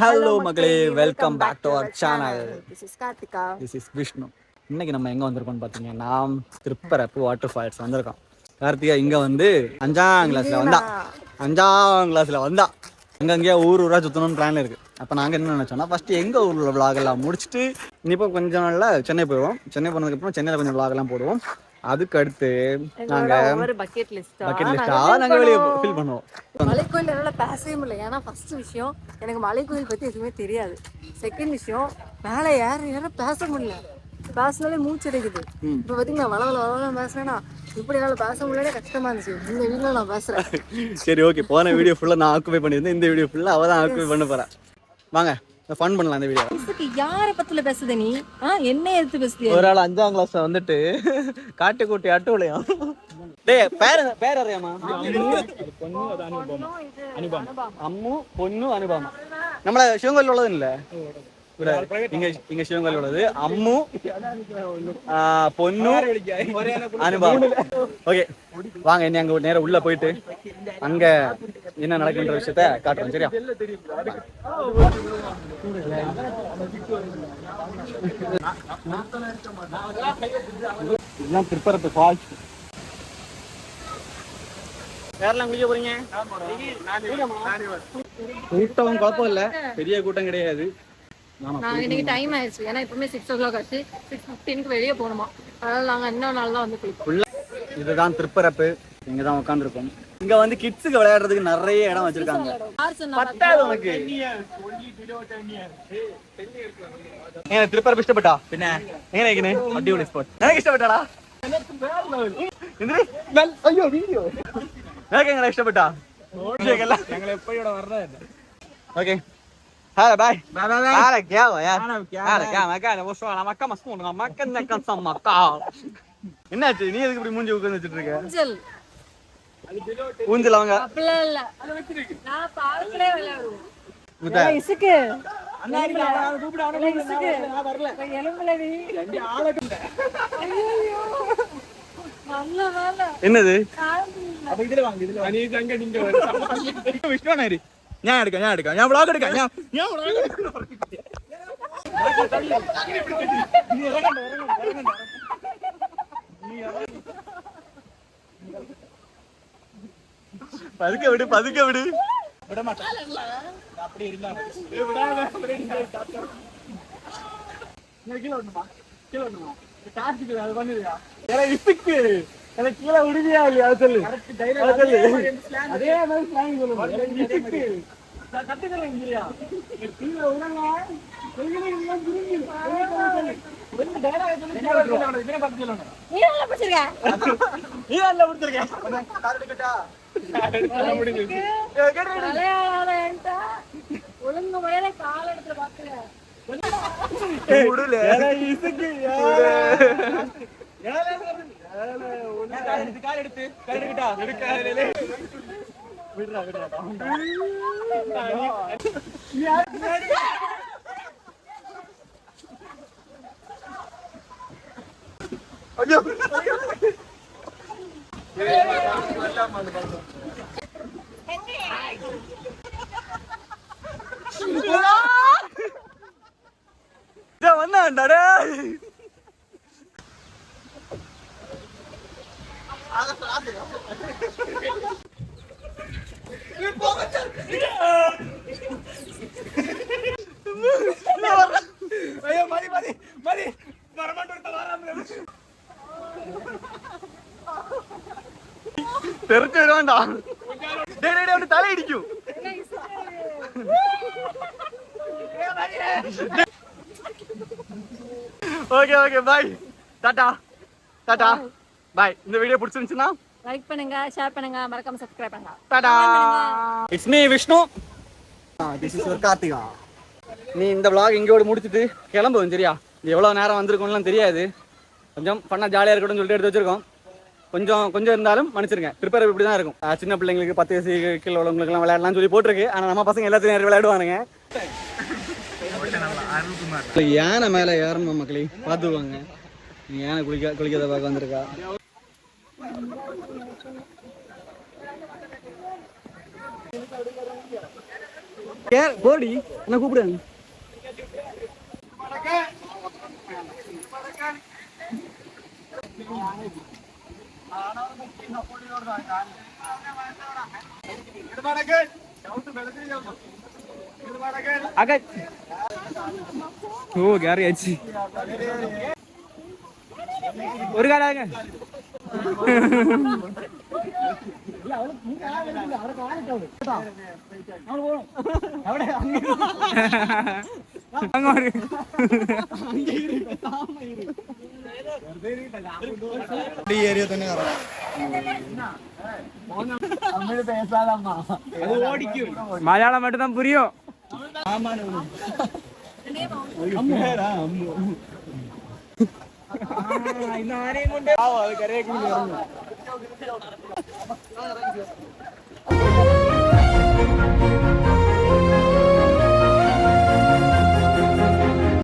Hello மக்களே. Welcome back to our channel this is Karthika this is Vishnu இன்னைக்கு நம்ம எங்க வந்திருக்கோம்னு பார்த்தீங்கன்னா திருப்பரப்பு வாட்டர் ஃபால்ஸ் வந்திருக்கோம். கார்த்திகா இங்க வந்து அஞ்சாம் கிளாஸ்ல வந்தா. அஞ்சாம் கிளாஸ்ல வந்தா. அங்கங்கேயே ஊர் ஊரா சுத்தணும்னு பிளான் இருக்கு. அப்போ நாங்கள் என்ன நினச்சோம்னா ஃபர்ஸ்ட் எங்க ஊரில் எல்லாம் முடிச்சுட்டு இப்போ கொஞ்ச நாள்ல சென்னை போயிடுவோம் சென்னை போனதுக்கப்புறம் சென்னையில் கொஞ்சம் எல்லாம் போடுவோம். அதுக்கு அடுத்து எங்களோட ஒவ்வொரு பக்கெட் லிஸ்டா பக்கெட் லிஸ்டா நாங்கள் வெளியே ஃபில் பண்ணுவோம். மலைக்கோயில் என்னால பேசவே முடியல. ஏன்னா ஃபர்ஸ்ட் விஷயம் எனக்கு மலைக்கோயில் பத்தி எதுவுமே தெரியாது. செகண்ட் விஷயம் மேலே ஏற ஏற பேச முடியல. பேசினாலே மூச்சு அடைக்குது. இப்போ பார்த்தீங்கன்னா வள வள வள பேசுறேன்னா இப்படி என்னால பேச முடியல கஷ்டமா இருந்துச்சு. இந்த வீட்டில் நான் பேசுறேன். சரி ஓகே போன வீடியோ ஃபுல்லாக நான் ஆக்குபை பண்ணியிருந்தேன். இந்த வீடியோ ஃபுல்லாக அவள் தான் ஆக்குபை பண்ண போகிறேன் வாங்க ஃபன் பண்ணலாம் இந்த வீடியோ இதுக்கு யாரை பத்தில பேசுத நீ? ஆ என்ன எடுத்து பேசுதியா? ஒரு ஆள் அஞ்சாம் கிளாஸ்ல வந்துட்டு காட்டுக்குட்டி அட்டுவலையாம் டேய் பேர் பேர் அறியாமா. அம்மு பொண்ணு அனுபாமா நம்மள சிவங்கோயில் உள்ளது இல்ல? இங்க இங்க இங்க சிவங்கோயில் உள்ளது. அம்மு ஆ, பொண்ணு அனுபவம். ஓகே வாங்க இனி அங்க நேரா உள்ள போயிட்டு அங்க என்ன நடக்குன்ற விஷயத்த காட்டுறோம் சரியா? இதெல்லாம் திருப்பரப்பு ஃபால்ஸ் குளிக்க போறீங்க? கூட்டம் குழப்பம் இல்ல. பெரிய கூட்டம் கிடையாது. ஆமா நாங்க இன்னைக்கு டைம் ஆயிடுச்சு. ஏன்னா எப்பவுமே சிக்ஸ் ஓ கிளாக் ஆச்சு சிக்ஸ் ஃபிஃப்டீனுக்கு வெளியே போகணுமா. அதனால நாங்க இன்னொரு நாள் தான் வந்து குளிப்போம். உள்ள இதுதான் திருப்பரப்பு இங்க தான் உட்காந்துருக்கோம் இங்க வந்து கிட்ஸுக்கு விளையாடுறதுக்கு நிறைய இடம் வச்சிருக்காங்க. பத்தாது உனக்கு. ஏன் திருப்பரப்பு இஷ்டப்பட்டா? பின்ன. எங்க நினைக்கிறேன் அடிபடி ஸ்பாட் எனக்கு எனக்கு எங்களை வர்றது? ஓகே هلا باي هلا يلا يا هلا என்னாச்சு நீ எதுக்கு இப்படி மூஞ்சி உட்கார்ந்து வச்சிட்டு இருக்க ஊஞ்சல் ஊஞ்சல் அவங்க அப்படிலாம் இல்ல நான் பார்க்கலே விளையாடுவோம் முத்தா இசுக்கு இசுக்கு எலும்புல நீ ஐயோ நல்ல வேலை என்னது വിഷ്ണുവാണ് ഞാൻ എടുക്കാം ഞാൻ എടുക്കാം ഞാൻ വ്ളോഗ് എടുക്കാം ഞാൻ ഞാൻ vlog എടുക്കാം. பதுக்க விடு பதுக்க விடு. விட மாட்டேன் அப்படி இருந்தா கீழே விடணுமா கீழே விடணுமா டார்ச்சுக்கு அது பண்ணிருக்கா ஏன்னா இசுக்கு எனக்கு கீழே விடுவியா இல்லையா சொல்லு அதே மாதிரி அதே மாதிரி ஒழுங்கு முறையில கால. ஏன்னா, ஏன்னா, ஒண்ணு. கால் எடுத்து, கால் எடுத்து, கால் எடுக்கட்டா? எடுக்காதே. விடுறா, விடுறா. இத வந்தாண்டா തെറിച്ച് വരുവാണ്ടാ ഡേയ് ഡേയ് ഡേയ് അവന്റെ തല ഇടിക്കും okay okay bye tata tata bye இந்த வீடியோ பிடிச்சிருந்துச்சுன்னா லைக் பண்ணுங்க ஷேர் பண்ணுங்க மறக்காம சப்ஸ்கிரைப் பண்ணுங்க tata it's me Vishnu this is ஒரு கார்த்திகா நீ இந்த vlog இங்கோட முடிச்சிட்டு கிளம்புவோம் சரியா இது எவ்வளோ நேரம் வந்திருக்கோம்லாம் தெரியாது கொஞ்சம் பண்ணால் ஜாலியாக இருக்கட்டும்னு சொல்லிட்டு எடுத்து வச்சிருக்கோம் கொஞ்சம் கொஞ்சம் இருந்தாலும் மன்னிச்சிருங்க. ப்ரிப்பேர் இப்படி தான் இருக்கும் சின்ன பிள்ளைங்களுக்கு பத்து வயசு கீழே உள்ளவங்களுக்குலாம் விளையாடலாம்னு சொல்லி போட்டிருக்கு. ஆனால் நம்ம பசங்க எல்லாத்தையும் நேரம் விளையாடுவானுங்க. யானை மேலே ஏறணும் மக்களே? பார்த்துக்குவாங்க யானை குளிக்க குளிக்கிறத பார்க்க வந்திருக்கா? போடி. என்ன கூப்பிடுங்க அக்கா ஓ கேரி ஆச்சு ஒரு காலாங்க அங்க ஒரு ஏரியா தானே தமிழ் ഈ ഏരിയ തന്നെ കറങ്ങാം. മലയാളം പഠിത്തം പുരിയോ? ഇന്നാരെയും കൊണ്ട് കരയൊക്കെ